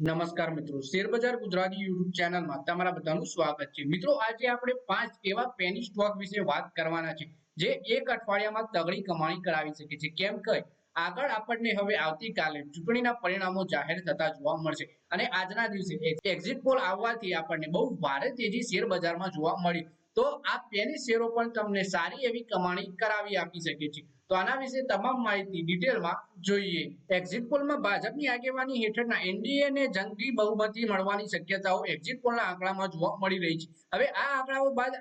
નમસ્કાર મિત્રો. શેરબજાર ગુજરાતી યુટ્યુબ ચેનલમાં તમારા બધાનું સ્વાગત છે. મિત્રો, આજે આપણે પાંચ એવા પેની સ્ટોક વિશે વાત કરવાના છે, જે એક અઠવાડિયામાં તગડી કમાણી કરાવી શકે છે. કેમ કે આગળ આપણને હવે આવતીકાલે ચૂંટણીના પરિણામો જાહેર થતા જોવા મળશે અને આજના દિવસે એક્ઝિટ પોલ આવવાથી આપણને બહુ ભારે તેજી શેર બજારમાં જોવા મળી. તો આ પેની શેરો પણ તમને સારી એવી કમાણી કરાવી આપી શકે છે. તો આના વિશે તમામ માહિતી ડિટેલમાં જોઈએ. એક્ઝિટ પોલમાં ભાજપની આગેવાની હેઠળના એનડીએ ને જંગી બહુમતી મળવાની શક્યતાઓ એક્ઝિટ પોલના આંકડામાં જોવા મળી રહી છે. હવે આ આંકડાઓ બાદ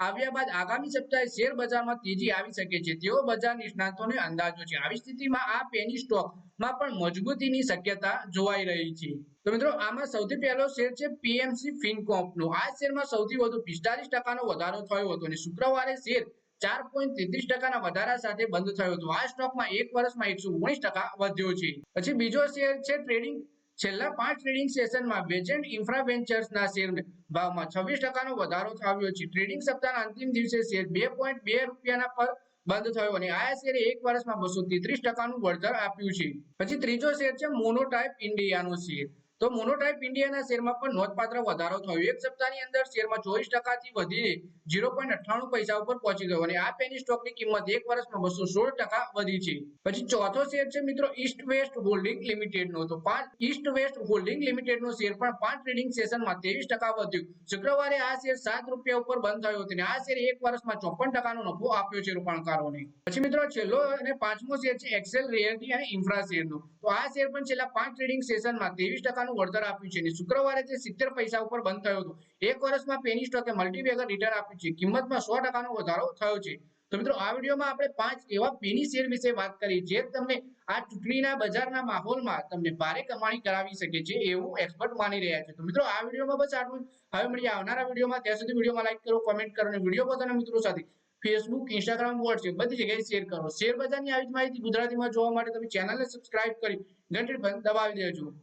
આવ્યા બાદ આગામી સપ્તાહે શેર બજારમાં તેજી આવી શકે છે. તેવો બજાર નિષ્ણાતોને અંદાજો છે. આવી સ્થિતિમાં આ પેની સ્ટોકમાં પણ મજબૂતીની શક્યતા જોવાઈ રહી છે. તો મિત્રો, આમાં સૌથી પહેલો શેર છે પીએમસી ફિનકોર્પનો આ શેરમાં સૌથી વધુ પિસ્તાલીસ ટકાનો વધારો થયો હતો અને શુક્રવારે શેર ચાર પોઈન્ટ તેત્રીસ ટકાના વધારા સાથે બંધ થયો હતો. આ સ્ટોકમાં એક વર્ષમાં એકસો ઓગણીસ ટકા વધ્યો છે. પછી બીજો શેર છે ટ્રેડિંગ. છેલ્લા પાંચ ટ્રેડિંગ સેશનમાં વેજન્ટ ઇન્ફ્રા વેન્ચર્સના શેર ભાવમાં છવ્વીસ ટકાનો વધારો આવ્યો છે. ટ્રેડિંગ સપ્તાહના અંતિમ દિવસે શેર બે પોઈન્ટ બે રૂપિયાના પર બંધ થયો અને આ શેરે એક વર્ષમાં બસો તેત્રીસ ટકાનું વળતર આપ્યું છે. પછી ત્રીજો શેર છે મોનોટાઇપ ઇન્ડિયાનો શેર. તો મોનોટાઇપ ઇન્ડિયાના શેરમાં પણ નોંધપાત્ર વધારો થયો. એક સપ્તાહની અંદર શેરમાં ચોવીસ ટકાથી વધીને ઝીરો પોઈન્ટ અઠ્ઠાણું પૈસા ઉપર પહોંચી ગયો અને આ પેની સ્ટોકની કિંમત એક વર્ષમાં બસો સોળ ટકા વધી છે. પછી ચોથો શેર છે મિત્રો ઈસ્ટ વેસ્ટ હોલ્ડિંગ લિમિટેડનો તો પાંચ ઈસ્ટ વેસ્ટ હોલ્ડિંગ લિમિટેડનો શેર પણ પાંચ ટ્રેડિંગ સેશનમાં ત્રેવીસ ટકા વધ્યું. શુક્રવારે આ શેર સાત રૂપિયા ઉપર બંધ થયો હતો અને આ શેર એક વર્ષમાં ચોપન ટકાનો નફો આપ્યો છે રોકાણકારોને પછી મિત્રો છેલ્લો અને પાંચમો શેર છે એક્સેલ રિયલ્ટી અને ઇન્ફ્રા શેરનો. તો આ શેર પણ છેલ્લા પાંચ ટ્રેડિંગ સેશનમાં ત્રેવીસ ટકાનું વળતર આપ્યું છે. શુક્રવારે તે સિત્તેર પૈસા ઉપર બંધ થયો હતો. એક વર્ષમાં પેની સ્ટોકે મલ્ટીબેગર રિટર્ન આપ્યું છે. કિંમતમાં સો ટકાનો વધારો થયો છે. તો મિત્રો, આ વિડીયોમાં આપણે પાંચ એવા પેની શેર વિશે વાત કરી, જે તમને આ ચૂંટણીના બજારના માહોલમાં તમને ભારે કમાણી કરાવી શકે છે એવું એક્સપર્ટ માની રહ્યા છે. તો મિત્રો, આ વિડીયોમાં બસ આટલું. હવે મળીએ આવનારા વિડીયોમાં. ત્યાં સુધી વિડીયોમાં લાઈક કરો કોમેન્ટ કરો અને વીડિયો પોતાના મિત્રો સાથે ફેસબુક ઇન્સ્ટાગ્રામ વોટ્સએપ બધી જગ્યાએ શેર કરો. શેર બજારની આવી જ માહિતી ગુજરાતીમાં જોવા માટે તમે ચેનલને સબસ્ક્રાઇબ કરી ઘંટી દબાવી દેજો.